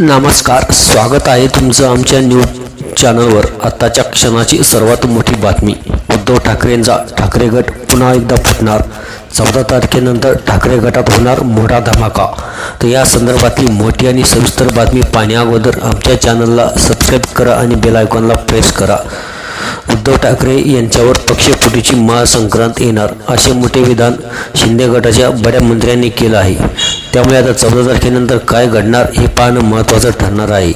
नमस्कार स्वागत आहे तुमचं आमच्या न्यूज चॅनलवर. आत्ताच्या क्षणाची सर्वात मोठी बातमी. उद्धव ठाकरेंचा ठाकरे गट पुन्हा एकदा फुटणार. चौदा तारखेनंतर ठाकरे गटात होणार मोठा धमाका. तर या संदर्भातली मोठी आणि सविस्तर बातमी पाहण्याअगोदर आमच्या चॅनलला सबस्क्राईब करा आणि बेल आयकॉनला प्रेस करा. उद्धव ठाकरे यांच्यावर पक्षफुटीची महासंक्रांत येणार असे मोठे विधान शिंदे गटाच्या बड्या मंत्र्यांनी केलं आहे. त्यामुळे आता चौदा तारखेनंतर काय घडणार हे पाहणं महत्त्वाचं ठरणार आहे.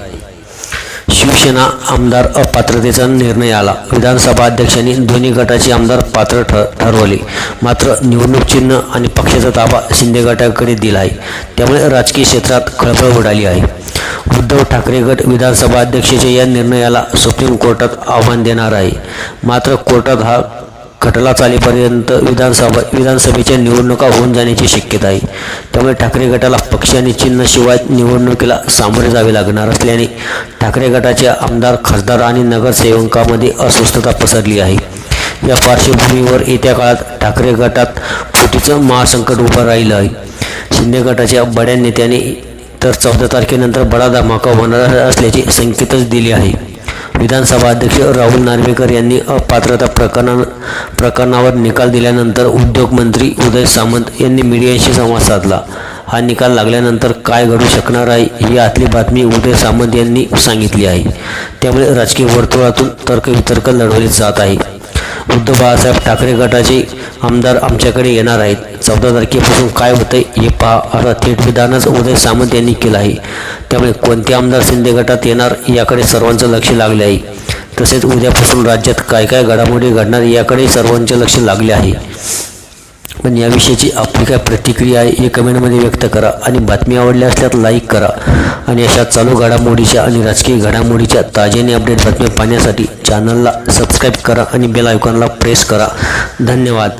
शिवसेना आमदार अपात्रतेचा निर्णय आला. विधानसभा अध्यक्षांनी दोन्ही गटाचे आमदार पात्र ठरवले. मात्र निवडणूक चिन्ह आणि पक्षाचा ताबा शिंदे गटाकडे दिला आहे त्यामुळे राजकीय क्षेत्रात खळबळ उडाली आहे. उद्धव ठाकरे गट विधानसभा अध्यक्षाच्या या निर्णयाला सुप्रीम कोर्टात आव्हान देणार आहे. मात्र कोर्टात हा खटला चालेपर्यंत विधानसभा विधानसभेच्या निवडणुका होऊन जाण्याची शक्यता आहे. त्यामुळे ठाकरे गटाला पक्ष आणि चिन्हशिवाय निवडणुकीला सामोरे जावे लागणार असल्याने ठाकरे गटाचे आमदार खासदार आणि नगरसेवकांमध्ये अस्वस्थता पसरली आहे. या पार्श्वभूमीवर येत्या काळात ठाकरे गटात फुटीचं महासंकट उभं राहिलं आहे. शिंदे गटाच्या बड्या नेत्याने तर चौदा तारखेनंतर बडा धमाका होणार असल्याची संकेतच दिले आहे. विधानसभा अध्यक्ष राहुल नार्वेकर यांनी अपात्रता प्रकरणा प्रकरणावर निकाल दिल्यानंतर उद्योगमंत्री उदय सामंत यांनी मीडियाशी संवाद साधला. हा निकाल लागल्यानंतर काय घडू शकणार आहे ही आतली बातमी उदय सामंत यांनी सांगितली आहे. त्यामुळे राजकीय वर्तुळातून तर्कवितर्क लढवले जात आहे. उद्धव बाळासाहेब ठाकरे गटाचे आमदार आमच्याकडे येणार आहेत. चौदा तारखेपासून काय होतं हे पहा. आता थेट विधानच उदय सामंत यांनी केलं आहे. त्यामुळे कोणते आमदार शिंदे गटात येणार याकडे सर्वांचं लक्ष लागले आहे. तसेच उद्यापासून राज्यात काय काय घडामोडी घडणार याकडे सर्वांचे लक्ष लागले आहे. पण याविषयीची आपली काय प्रतिक्रिया आहे हे कमेंटमध्ये व्यक्त करा आणि बातमी आवडल्या असल्यास लाईक करा. आणि अशा चालू घडामोडीच्या आणि राजकीय घडामोडीच्या ताज्याने अपडेट बातम्या पाहण्यासाठी चॅनलला सबस्क्राईब करा आणि बेल आयकॉनला प्रेस करा. धन्यवाद.